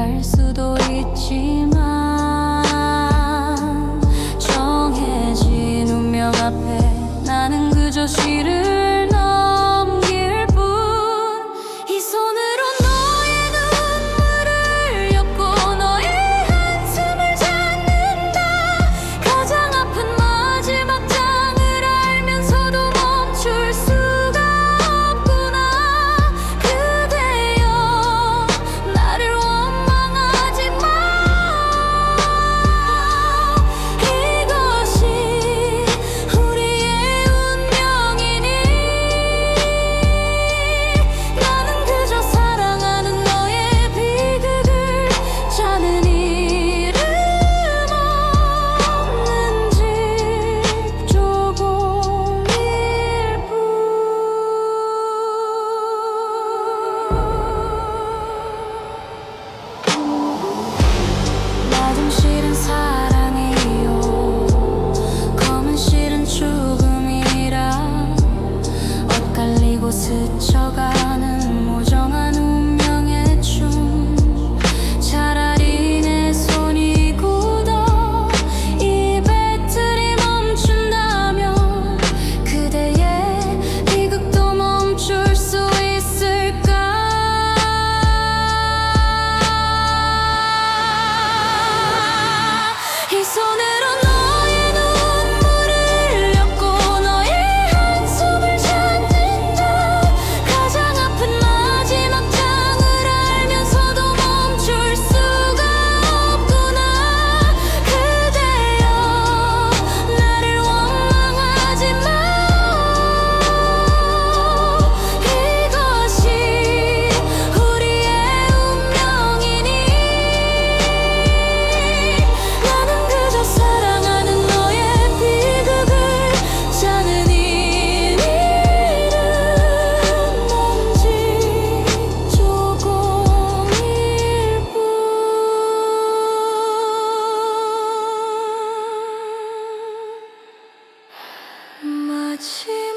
할 수도 있지만 정해진 운명 앞에 나는 그저 싫을 情。